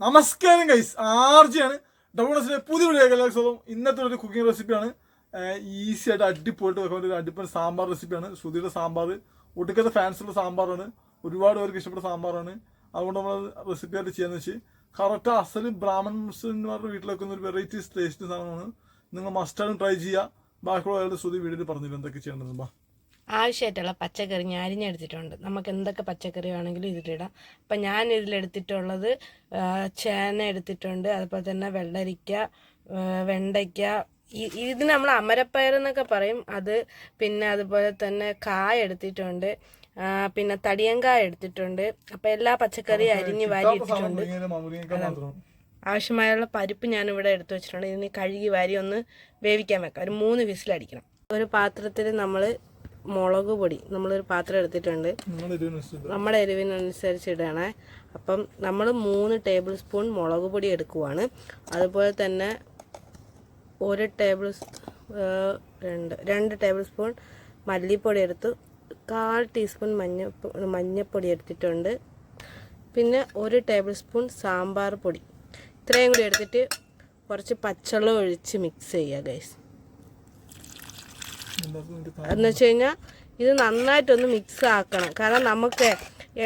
നമസ്കാരം ഗൈസ് ആർജിയാണ്. ഡബിൾസിന്റെ പുതിയ വീഡിയോ സ്വന്തം ഇന്നത്തെ ഒരു കുക്കിംഗ് റെസിപ്പിയാണ് ഈസി ആയിട്ട് അടിപൊളിട്ട് വെക്കാൻ ഒരു അടിപ്പൻ സാമ്പാർ റെസിപ്പിയാണ് ശ്രുതിയുടെ സാമ്പാർ ഒടുക്കത്തെ ഫാൻസുള്ള സാമ്പാറാണ് ഒരുപാട് പേർക്ക് ഇഷ്ടപ്പെട്ട സാമ്പാറാണ് അതുകൊണ്ട് നമ്മൾ റെസിപ്പി ആയിട്ട് ചെയ്യാന്ന് വെച്ച് കറക്റ്റ് അസലും ബ്രാഹ്മൺ മുസ്ലിംമാരുടെ വീട്ടിൽ വെക്കുന്ന ഒരു വെറൈറ്റി ടേസ്റ്റ് സാധനമാണ്. നിങ്ങൾ മസ്റ്റാർഡും ട്രൈ ചെയ്യുക. ബാക്കിയുള്ള ആളുടെ ശ്രുതി വീഡിയോയിൽ പറഞ്ഞില്ല എന്തൊക്കെ ചെയ്യേണ്ടത് ആവശ്യമായിട്ടുള്ള പച്ചക്കറി ഞാൻ അരിഞ്ഞെടുത്തിട്ടുണ്ട്. നമുക്ക് എന്തൊക്കെ പച്ചക്കറി വേണമെങ്കിലും ഇതിലിടാം. അപ്പം ഞാൻ ഇതിലെടുത്തിട്ടുള്ളത് ചേന എടുത്തിട്ടുണ്ട് അതുപോലെ തന്നെ വെള്ളരിക്ക വെണ്ടയ്ക്ക. ഇത് നമ്മൾ അമരപ്പയർ എന്നൊക്കെ പറയും. അത് പിന്നെ അതുപോലെ തന്നെ കായ എടുത്തിട്ടുണ്ട്. പിന്നെ തടിയങ്കായ എടുത്തിട്ടുണ്ട്. അപ്പം എല്ലാ പച്ചക്കറിയും അരിഞ്ഞ് വാരി ഇട്ടിട്ടുണ്ട് ആവശ്യമായുള്ള പരിപ്പ് ഞാനിവിടെ എടുത്തു വെച്ചിട്ടുണ്ട്. ഇതിന് കഴുകി വാരി ഒന്ന് വേവിക്കാൻ വെക്കാം. ഒരു മൂന്ന് വിസിലടിക്കണം. ഒരു പാത്രത്തിൽ നമ്മൾ മുളക് പൊടി നമ്മളൊരു പാത്രം എടുത്തിട്ടുണ്ട്. നമ്മുടെ എരിവിനനുസരിച്ച് ഇടണേ അപ്പം നമ്മൾ മൂന്ന് ടേബിൾ സ്പൂൺ മുളക് പൊടി എടുക്കുവാണ്. അതുപോലെ തന്നെ ഒരു ടേബിൾ രണ്ട് രണ്ട് ടേബിൾ സ്പൂൺ മല്ലിപ്പൊടി എടുത്തു കാൽ ടീസ്പൂൺ മഞ്ഞ മഞ്ഞപ്പൊടി എടുത്തിട്ടുണ്ട്. പിന്നെ ഒരു ടേബിൾ സ്പൂൺ സാമ്പാർ പൊടി. ഇത്രയും കൂടി എടുത്തിട്ട് കുറച്ച് പച്ചവെള്ളം ഒഴിച്ച് മിക്സ് ചെയ്യുക ഗൈസ് എന്ന് വെച്ച് കഴിഞ്ഞാൽ ഇത് നന്നായിട്ടൊന്ന് മിക്സ് ആക്കണം കാരണം നമുക്ക്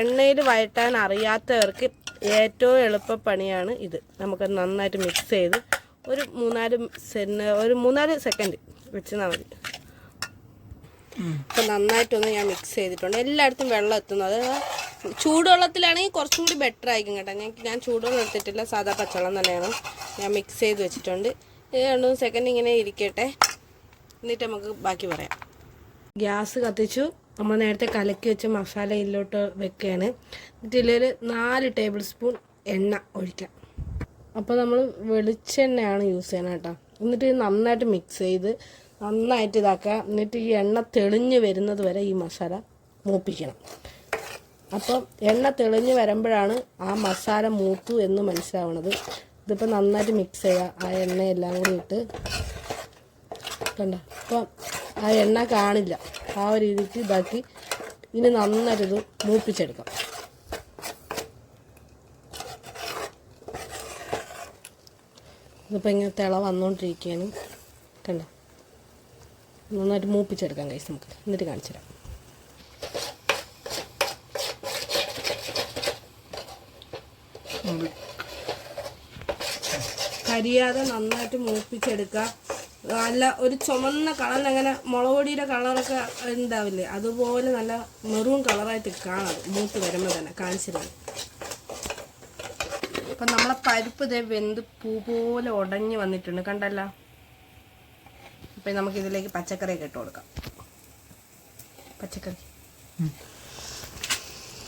എണ്ണയിൽ വഴറ്റാൻ അറിയാത്തവർക്ക് ഏറ്റവും എളുപ്പപ്പണിയാണ് ഇത്. നമുക്ക് നന്നായിട്ട് മിക്സ് ചെയ്ത് ഒരു മൂന്നാൽ സെന്ന് ഒരു മൂന്നാൽ സെക്കൻഡ് വെച്ചാൽ മതി. അപ്പം നന്നായിട്ടൊന്ന് ഞാൻ മിക്സ് ചെയ്തിട്ടുണ്ട്. എല്ലായിടത്തും വെള്ളം എത്തുന്നു. അത് ചൂടുവെള്ളത്തിലാണെങ്കിൽ കുറച്ചും കൂടി ബെറ്റർ ആയിരിക്കും കേട്ടോ. ഞാൻ ഞാൻ ചൂടുവെള്ളം എടുത്തിട്ടില്ല. സാധാ പച്ചവെള്ളം തന്നെയാണ് ഞാൻ മിക്സ് ചെയ്ത് വെച്ചിട്ടുണ്ട്. രണ്ട് മൂന്ന് സെക്കൻഡ് ഇങ്ങനെ ഇരിക്കട്ടെ. എന്നിട്ട് നമുക്ക് ബാക്കി പറയാം. ഗ്യാസ് കത്തിച്ചു. നമ്മൾ നേരത്തെ കലക്കി വെച്ച മസാല ഇതിലോട്ട് വെക്കുകയാണ്. എന്നിട്ട് ഇതിലൊരു നാല് ടേബിൾ സ്പൂൺ എണ്ണ ഒഴിക്കാം. അപ്പോൾ നമ്മൾ വെളിച്ചെണ്ണയാണ് യൂസ് ചെയ്യണം കേട്ടോ. എന്നിട്ട് നന്നായിട്ട് മിക്സ് ചെയ്ത് നന്നായിട്ട് ഇതാക്കുക. എന്നിട്ട് ഈ എണ്ണ തെളിഞ്ഞ് വരുന്നത് വരെ ഈ മസാല മൂപ്പിക്കണം. അപ്പോൾ എണ്ണ തെളിഞ്ഞ് വരുമ്പോഴാണ് ആ മസാല മൂത്തു എന്ന് മനസ്സിലാവണത് ഇതിപ്പോൾ നന്നായിട്ട് മിക്സ് ചെയ്യുക. ആ എണ്ണയെല്ലാം കൂടി ഇട്ട് കണ്ട? അപ്പം ആ എണ്ണ കാണില്ല. ആ ഒരു രീതിക്ക് ഇതാക്കി ഇനി നന്നായിട്ട് ഇത് മൂപ്പിച്ചെടുക്കാം. ഇതിപ്പോൾ ഇങ്ങനെ തിള വന്നുകൊണ്ടിരിക്കുകയാണ് കണ്ട? നന്നായിട്ട് മൂപ്പിച്ചെടുക്കാം കഴിച്ച് നമുക്ക്. എന്നിട്ട് കാണിച്ചു തരാം കരിയാതെ നന്നായിട്ട് മൂപ്പിച്ചെടുക്കുക നല്ല ഒരു ചുമന്ന കളർ അങ്ങനെ മുളകൊടിയുടെ കളറൊക്കെ ഉണ്ടാവില്ലേ? അതുപോലെ നല്ല മെറൂൺ കളറായിട്ട് കാണാം. മൂത്ത് വരുമ്പോൾ തന്നെ കാണിച്ചിരുന്നു അപ്പം നമ്മളെ പരിപ്പ് ഇതേ വെന്ത് പൂ പോലെ ഉടഞ്ഞു വന്നിട്ടുണ്ട്. കണ്ടല്ല? അപ്പം നമുക്കിതിലേക്ക് പച്ചക്കറിയൊക്കെ ഇട്ട് കൊടുക്കാം. പച്ചക്കറി.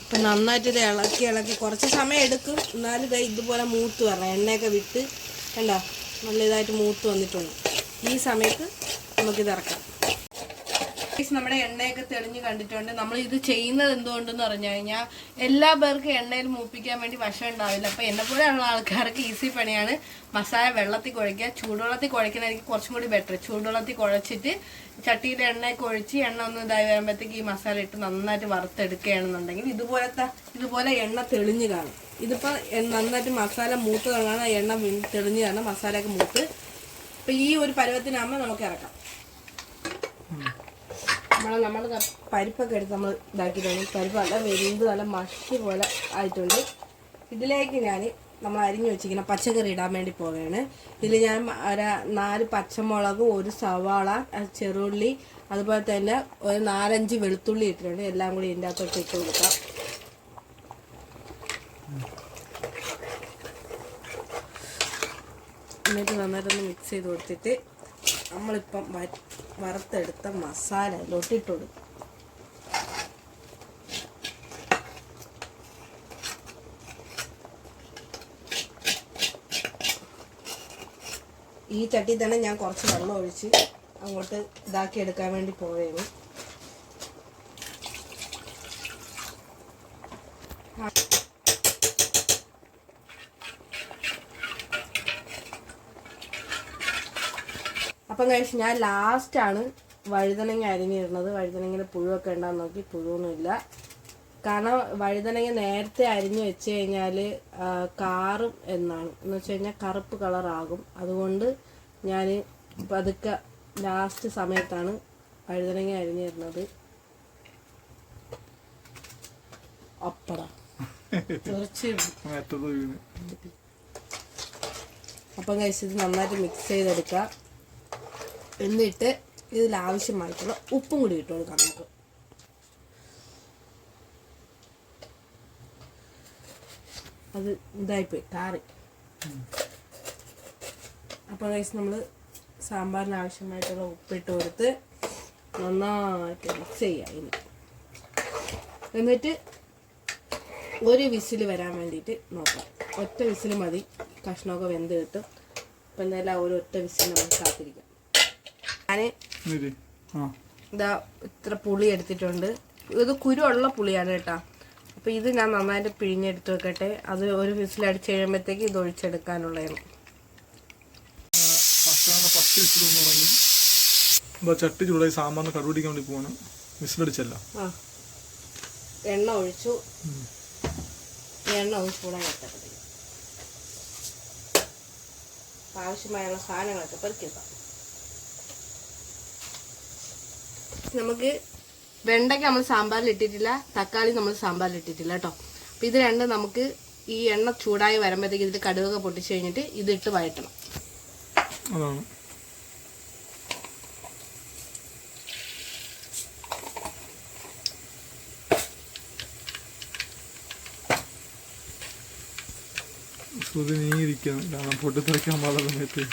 അപ്പം നന്നായിട്ട് ഇത് ഇളക്കി ഇളക്കി കുറച്ച് സമയം എടുക്കും. എന്നാലും ഇതേ ഇതുപോലെ മൂത്ത് വരണം. എണ്ണയൊക്കെ വിട്ട് കണ്ടോ? നല്ല ഇതായിട്ട് മൂത്ത് വന്നിട്ടുണ്ട്. ഈ സമയത്ത് നമുക്കിത് ഇറക്കാം. നമ്മുടെ എണ്ണയൊക്കെ തെളിഞ്ഞ് കണ്ടിട്ടുണ്ട്. നമ്മൾ ഇത് ചെയ്യുന്നത് എന്തുകൊണ്ടെന്ന് പറഞ്ഞു കഴിഞ്ഞാൽ എല്ലാ പേർക്കും എണ്ണയിൽ മൂപ്പിക്കാൻ വേണ്ടി വശം ഉണ്ടാവില്ല. അപ്പോൾ എന്നെ പോലെയുള്ള ആൾക്കാർക്ക് ഈസി പണിയാണ് മസാല വെള്ളത്തിൽ കുഴയ്ക്കുക. ചൂടുവെള്ളത്തിൽ കുഴയ്ക്കുന്നതായിരിക്കും കുറച്ചും കൂടി ബെറ്റർ ചൂടുവെള്ളത്തിൽ കുഴച്ചിട്ട് ചട്ടിയിൽ എണ്ണയൊക്കെ ഒഴിച്ച് എണ്ണ ഒന്ന് ഇതായി വരുമ്പോഴത്തേക്ക് ഈ മസാല ഇട്ട് നന്നായിട്ട് വറുത്തെടുക്കുകയാണെന്നുണ്ടെങ്കിൽ ഇതുപോലത്തെ ഇതുപോലെ എണ്ണ തെളിഞ്ഞ് കാണും. ഇതിപ്പോൾ നന്നായിട്ട് മസാല മൂത്ത് കാണാൻ എണ്ണ തെളിഞ്ഞ് കാണാം. മസാലയൊക്കെ മൂത്ത് അപ്പോൾ ഈ ഒരു പരുവത്തിനാകുമ്പോൾ നമുക്ക് ഇറക്കാം. നമ്മൾ നമ്മൾ പരിപ്പൊക്കെ എടുത്ത് നമ്മൾ ഇതാക്കിയിട്ടുണ്ട്. പരിപ്പ് നല്ല വെന്ത് നല്ല മഷി പോലെ ആയിട്ടുണ്ട്. ഇതിലേക്ക് ഞാൻ നമ്മൾ അരിഞ്ഞു വെച്ചിരിക്കുന്ന പച്ചക്കറി ഇടാൻ വേണ്ടി പോവുകയാണ്. ഇതിൽ ഞാൻ ഒരു നാല് പച്ചമുളക് ഒരു സവാള ചെറുള്ളി അതുപോലെ തന്നെ ഒരു നാലഞ്ച് വെളുത്തുള്ളി ഇട്ടിട്ടുണ്ട്. എല്ലാം കൂടി ഇതിന്റെ അകത്തോട്ട് ഇട്ട് കൊടുക്കാം. എന്നിട്ട് നന്നായിട്ടൊന്ന് മിക്സ് ചെയ്ത് കൊടുത്തിട്ട് നമ്മളിപ്പം വറുത്തെടുത്ത മസാല അതിലോട്ട് ഇട്ട് കൊടുക്കും. ഈ ചട്ടി തന്നെ ഞാൻ കുറച്ച് വെള്ളം ഒഴിച്ച് അങ്ങോട്ട് ഇതാക്കി എടുക്കാൻ വേണ്ടി പോവുകയാണ്. അപ്പം കഴിച്ച് ഞാൻ ലാസ്റ്റാണ് വഴുതനങ്ങ അരിഞ്ഞിരുന്നത് വഴുതനങ്ങയിൽ പുഴുവൊക്കെ ഉണ്ടാന്ന് നോക്കി. പുഴുവൊന്നുമില്ല. കാരണം വഴുതനങ്ങ നേരത്തെ അരിഞ്ഞു വെച്ച് കഴിഞ്ഞാൽ കാറും എന്നാണ്. എന്ന് വെച്ച് കഴിഞ്ഞാൽ കറുപ്പ് കളറാകും അതുകൊണ്ട് ഞാൻ പതുക്കെ ലാസ്റ്റ് സമയത്താണ് വഴുതനങ്ങ അരിഞ്ഞിരുന്നത് അപ്പട. തീർച്ചയായും. മറ്റത് വീണ് അപ്പം കഴിച്ചത് നന്നായിട്ട് മിക്സ് ചെയ്തെടുക്കുക. എന്നിട്ട് ഇതിൽ ആവശ്യമായിട്ടുള്ള ഉപ്പും കൂടി ഇട്ട് കൊടുക്കാം നമുക്ക്. അത് ഇതായിപ്പോയി കാറി അപ്പോൾ കഴിച്ച് നമ്മൾ സാമ്പാറിന് ആവശ്യമായിട്ടുള്ള ഉപ്പിട്ട് കൊടുത്ത് നന്നായിട്ട് മിക്സ് ചെയ്യുക ഇനി. എന്നിട്ട് ഒരു വിസിൽ വരാൻ വേണ്ടിയിട്ട് നോക്കാം. ഒറ്റ വിസിൽ മതി കഷ്ണമൊക്കെ വെന്ത് കിട്ടും. അപ്പം എന്തായാലും ഒരു ഒറ്റ വിസിൽ നമുക്ക് കാത്തിരിക്കാം. ഞാൻ ഇതാ ഇത്ര പുളി എടുത്തിട്ടുണ്ട്. ഇത് കുരുള്ള പുളിയാണ് കേട്ടോ. അപ്പം ഇത് ഞാൻ നന്നായിട്ട് പിഴിഞ്ഞെടുത്ത് വെക്കട്ടെ. അത് ഒരു വിസിൽ അടിച്ച് കഴിയുമ്പോഴത്തേക്ക് ഇത് ഒഴിച്ചെടുക്കാനുള്ളതാണ്. തുടങ്ങി. എന്താ ചട്ടി ചൂടായി സാമ്പാറിന് കടുപിടിക്കാൻ വേണ്ടി പോവാണ്. വിസിലടിച്ചല്ല. എണ്ണ ഒഴിച്ചു. എണ്ണ വെക്കട്ടെ ആവശ്യമായുള്ള സാധനങ്ങളൊക്കെ പെറുക്കിയെടുക്കാം നമുക്ക് വെണ്ടയ്ക്ക നമ്മൾ സാമ്പാറിൽ ഇട്ടിട്ടില്ല തക്കാളി നമ്മൾ സാമ്പാറിൽ ഇട്ടിട്ടില്ല കേട്ടോ. അപ്പോൾ ഇത് രണ്ടും നമുക്ക് ഈ എണ്ണ ചൂടായി വരുമ്പോഴത്തേക്ക് ഇതിൽ കടുവൊക്കെ പൊട്ടിച്ച് കഴിഞ്ഞിട്ട് ഇതിട്ട് വഴറ്റണം. അതാണ്. കാരണം പൊട്ടിത്തെറിക്കാൻ പാടുള്ള സമയത്ത്.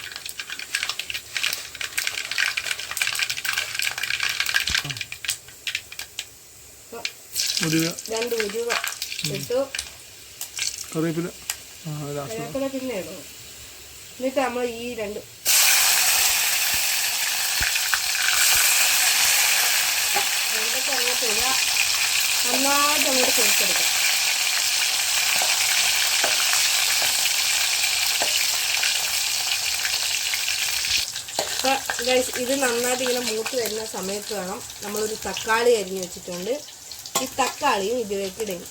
രണ്ട് ഉരുവ ഇട്ടു. കറിവേപ്പില. ആ ലാസ്റ്റ് കറിവേപ്പില പിന്നെ ഇടും എന്നിട്ട് നമ്മൾ ഈ രണ്ട് വെണ്ടയ്ക്ക അങ്ങോട്ട് ഇടുക നന്നായിട്ട് അങ്ങോട്ട് അപ്പൊ guys, ഇത് നന്നായിട്ട് ഇങ്ങനെ മൂത്ത് വരുന്ന സമയത്ത് വേണം നമ്മളൊരു തക്കാളി അരിഞ്ഞ് വെച്ചിട്ടുണ്ട്. ഈ തക്കാളിയും ഇതിലേക്ക് ഇടും.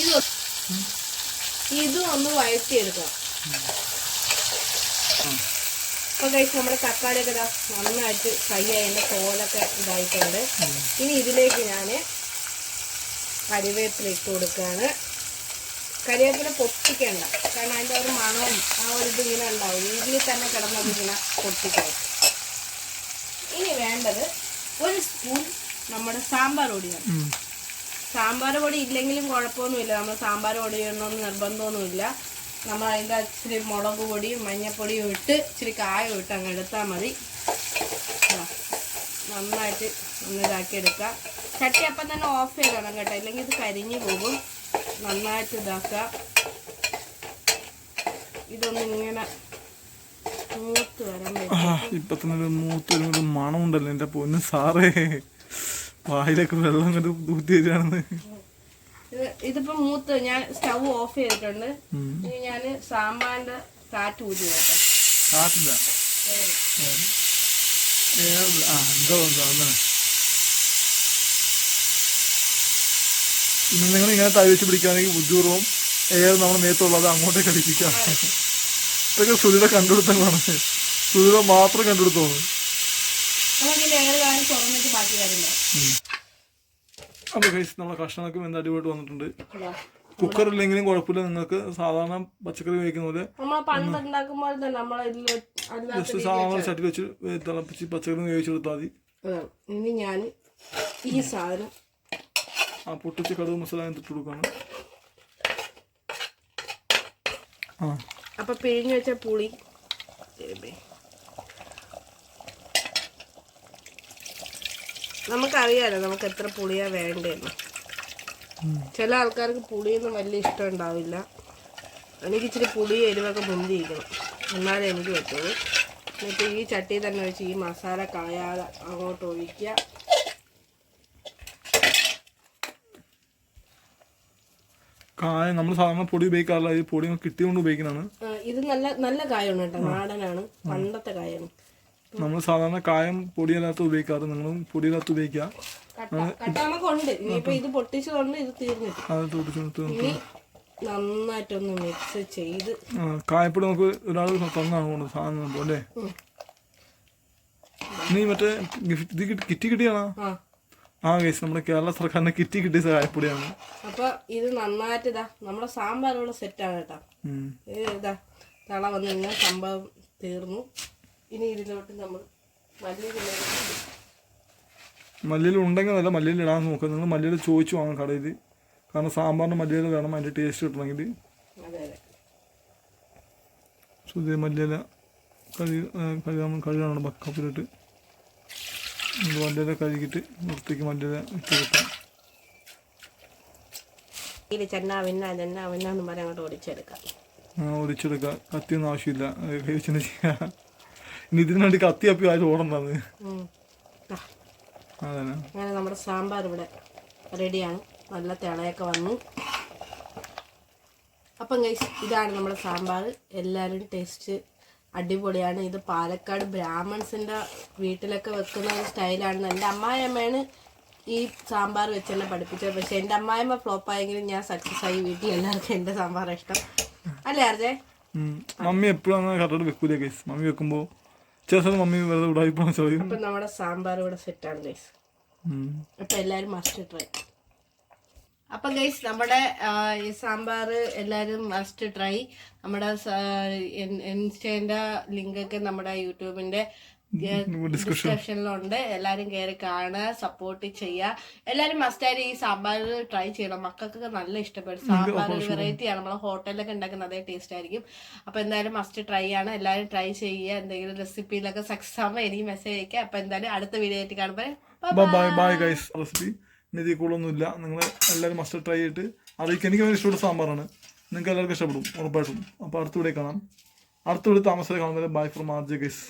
ഇത് ഇതും ഒന്ന് വഴറ്റിയെടുക്കാം അപ്പൊ കഴിച്ച് നമ്മുടെ തക്കാളിയൊക്കെ ഇതാ നന്നായിട്ട് ഫ്രൈ അതിന്റെ തോലൊക്കെ ഇതായിട്ടുണ്ട്. ഇനി ഇതിലേക്ക് ഞാൻ കരിവേപ്പില ഇട്ട് കൊടുക്കുകയാണ് കരിവേപ്പില പൊട്ടിക്കേണ്ട. കാരണം അതിന്റെ ഒരു മണവും ആ ഒരു ഇത് ഇങ്ങനെ ഉണ്ടാവും. ഇതിൽ തന്നെ കിടന്നത് ഇങ്ങനെ പൊട്ടിക്കും ഇനി വേണ്ടത് ഒരു സ്പൂൺ നമ്മുടെ സാമ്പാർ പൊടിയാണ് സാമ്പാർ പൊടി ഇല്ലെങ്കിലും കുഴപ്പമൊന്നുമില്ല. നമ്മൾ സാമ്പാർ പൊടി ഇടണമെന്ന് നിർബന്ധമൊന്നുമില്ല. നമ്മൾ അതിന്റെ ഇച്ചിരി മുളക് പൊടിയും മഞ്ഞപ്പൊടിയും ഇട്ട് ഇച്ചിരി കായം ഇട്ട് അങ്ങ് എടുത്താൽ മതി. നന്നായിട്ട് ഒന്ന് ഇതാക്കി എടുക്കുക ചട്ടി അപ്പം തന്നെ ഓഫ് ചെയ്തോണം കേട്ടോ. ഇല്ലെങ്കിൽ ഇത് കരിഞ്ഞു പോകും. നന്നായിട്ട് ഇതാക്കുക. ഇതൊന്നിങ്ങനെ മൂത്ത് വരാൻ ഇപ്പൊ തന്നെ ഒരു മൂത്ത് ഒരു മണമുണ്ടല്ലോ എന്റെ പൊന്ന് സാറേ. വായിലൊക്കെ വെള്ളം കണ്ട് തൂത്തി വരികയാണെന്ന് ഇത് ഇതിപ്പോ മൂത്ത് ഞാൻ സ്റ്റൗ ഓഫ് ചെയ്തിട്ടുണ്ട്. ഞാൻ ഇനി ഞാൻ സാമ്പാറിന്റെ കാറ്റ് ഊതി കാറ്റില്ല? ആ എന്തോ എന്തോ അങ്ങനെ ഇനി നിങ്ങൾ ഇങ്ങനെ തൈ വെച്ച് പിടിക്കുകയാണെങ്കിൽ ബുദ്ധിപൂർവം ഏത് നമ്മുടെ മേത്തുള്ളത് അങ്ങോട്ടേക്ക് അടിപ്പിക്കാം ഇതൊക്കെ സുധിയുടെ കണ്ടുപിടുത്തങ്ങളാണ്. സുധിയുടെ മാത്രം കണ്ടുപിടുത്തമാണ്. അപ്പൊ ഗൈസ് നമ്മുടെ കഷ്ണങ്ങൾക്കും ബാക്കി അടിപൊളി നമ്മളെ കഷ്ണമൊക്കെ വന്നിട്ടുണ്ട്. കുക്കർ ഇല്ലെങ്കിലും കുഴപ്പമില്ല. നിങ്ങൾക്ക് സാധാരണ പച്ചക്കറി കഴിക്കുന്ന പോലെ ജസ്റ്റ് സാധാരണ ചട്ടി വെച്ച് തിളപ്പിച്ച് പച്ചക്കറി വേവിച്ചെടുത്താൽ മതി. ഇനി ഞാൻ ഈ സാധനം ആ പൊട്ടിച്ച് കടുക് മസാല ഇട്ട് കൊടുക്കണം. ആ. അപ്പൊ പിഴിഞ്ഞു വെച്ച പുളി. നമുക്കറിയാലോ നമുക്ക് എത്ര പുളിയാ വേണ്ടതെന്ന് ചില ആൾക്കാർക്ക് പുളിയൊന്നും വലിയ ഇഷ്ടം ഉണ്ടാവില്ല. എനിക്ക് ഇച്ചിരി പുളി എരിവൊക്കെ മുന്തിയിരിക്കണം എന്നാലേ എനിക്ക് പറ്റുള്ളൂ. എന്നിട്ട് ഈ ചട്ടി തന്നെ വെച്ച് ഈ മസാല കളയാതെ അങ്ങോട്ട് ഒഴിക്കുക. കായ നമ്മൾ സാധാരണ പൊടി ഉപയോഗിക്കാറില്ല. ഈ പൊടി കിട്ടിയോണ്ട് ഉപയോഗിക്കുന്നതാണ്. ഇത് നല്ല നല്ല കായാണ് കേട്ടോ. നാടനാണ്. പണ്ടത്തെ കായാണ്. നമ്മൾ സാധാരണ കായം പൊടിയല്ലാത്ത ഉപയോഗിക്കാറ്. നിങ്ങളും പൊടിയില്ലാത്ത ഉപയോഗിക്കുക. കട്ട കട്ട നമുക്കുണ്ട് ഇനിയിപ്പോ ഇത് പൊട്ടിച്ചതുകൊണ്ട് ഇത് തീർന്നിട്ട് അത് തൊട്ടിട്ട് ഇനി നന്നായിട്ടൊന്ന് മിക്സ് ചെയ്ത് കായപ്പൊടി നമുക്ക് ഒരാൾ തന്നാണ് കൊണ്ട് സാധനം പോലെ. നീ മറ്റേ ഗിഫ്റ്റ് ഇത് കിട്ടി- കിറ്റ് കിട്ടിയാണോ ആ. ആ കേസ് നമ്മുടെ കേരള സർക്കാരിന് കിറ്റി കിട്ടിയ കായപ്പൊടിയാണ്. അപ്പൊ ഇത് നന്നായിട്ട് ഇതാ നമ്മുടെ സാമ്പാറുള്ള സെറ്റ് സെറ്റാണ് കേട്ടോ. ഇതാ തള വന്നു കഴിഞ്ഞാൽ സംഭവം തീർന്നു. ഇനി ഇതിലോട്ട് നമ്മൾ മല്ലിയിൽ ഉണ്ടെങ്കിൽ നല്ല മല്ലിയിൽ ഇടാൻ നോക്കുക നിങ്ങൾ മല്ലിയിൽ ചോദിച്ചു വാങ്ങാം കടയിൽ. കാരണം സാമ്പാറിന് മല്ലിയിൽ വേണം അതിന്റെ ടേസ്റ്റ് കിട്ടണമെങ്കിൽ. സുധീർ മല്ലിയില കഴുകി കഴുകാൻ കഴുകാണ് ബക്കപ്പിലിട്ട് മല്ലിയില കഴുകിയിട്ട് വൃത്തിക്ക് മല്ലിയില ഇട്ട് ചെന്നാ എന്ന് അങ്ങോട്ട് ഓടിച്ചെടുക്കാം ആ, ഒടിച്ചെടുക്കുക കത്തിയൊന്നും ആവശ്യമില്ല. ചെയ്യാം. ഇനി ഇതിനു വേണ്ടി കത്തി അപ്പി ആരും. ദാ, അതന്നെ അങ്ങനെ നമ്മുടെ സാമ്പാർ ഇവിടെ റെഡിയാണ്. നല്ല തിളയൊക്കെ വന്നു. അപ്പം ഗൈസ് ഇതാണ് നമ്മുടെ സാമ്പാർ. എല്ലാവരും ടേസ്റ്റ് അടിപൊളിയാണ്. ഇത് പാലക്കാട് ബ്രാഹ്മൺസിന്റെ വീട്ടിലൊക്കെ വെക്കുന്ന ഒരു സ്റ്റൈലാണ് എന്റെ അമ്മായിയമ്മയാണ് ഈ സാമ്പാർ വെച്ച് എന്നെ പഠിപ്പിച്ചത്. പക്ഷെ എന്റെ അമ്മായിയമ്മ ഫ്ലോപ്പ് ആയെങ്കിലും ഞാൻ സക്സസ് ആയി. വീട്ടിൽ എല്ലാവർക്കും എന്റെ സാമ്പാർ ഇഷ്ടം. അല്ലേ അർജേ. മമ്മി എപ്പോഴും അങ്ങനെ കറക്റ്റ് വെക്കൂലേ കേസ് മമ്മി വെക്കുമ്പോൾ ചില മമ്മി വെറുതെ അപ്പം നമ്മുടെ സാമ്പാർ ഇവിടെ സെറ്റാണ് ഗൈസ് അപ്പം എല്ലാരും മസ്റ്റ് ട്രൈ അപ്പം ഗൈസ് നമ്മുടെ ഈ സാമ്പാർ എല്ലാവരും മസ്റ്റ് ട്രൈ നമ്മുടെ ഇൻസ്റ്റേന്റെ ലിങ്കൊക്കെ നമ്മുടെ യൂട്യൂബിന്റെ ഡിസ്ക്രിപ്ഷനിലുണ്ട്. എല്ലാവരും കയറി കാണുക സപ്പോർട്ട് ചെയ്യുക. എല്ലാവരും മസ്റ്റായിട്ട് ഈ സാമ്പാർ ട്രൈ ചെയ്യണം. മക്കൾക്കൊക്കെ നല്ല ഇഷ്ടപ്പെടും. സാമ്പാർ ഒരു വെറൈറ്റി ആണ്. നമ്മൾ ഹോട്ടലിലൊക്കെ ഉണ്ടാക്കുന്ന അതേ ടേസ്റ്റ് ആയിരിക്കും. അപ്പോൾ എന്തായാലും മസ്റ്റ് ട്രൈ ആണ്. എല്ലാവരും ട്രൈ ചെയ്യുക. എന്തെങ്കിലും റെസിപ്പിയിലൊക്കെ സക്സസ് ആകുമ്പോൾ എനിക്ക് മെസ്സേജ് അയക്കുക അപ്പോൾ എന്തായാലും അടുത്ത വീഡിയോ ആയിട്ട് കാണുമ്പോൾ ബൈ ബൈ ഗൈസ് റെസിപ്പി ഇനി ഇതിൽ കൂടുതലൊന്നുമില്ല. നിങ്ങൾ എല്ലാവരും മസ്റ്റ് ട്രൈ ചെയ്തിട്ട് അറിയിക്കുക എനിക്ക് ഭയങ്കര ഇഷ്ടപ്പെട്ട സാമ്പാറാണ്. നിങ്ങൾക്ക് എല്ലാവർക്കും ഇഷ്ടപ്പെടും ഉറപ്പായിട്ടും. അപ്പോൾ അടുത്ത വീഡിയോ കാണാം. അടുത്ത വീഡിയോ താമസത്തിൽ കാണുന്നത് bye from R J guys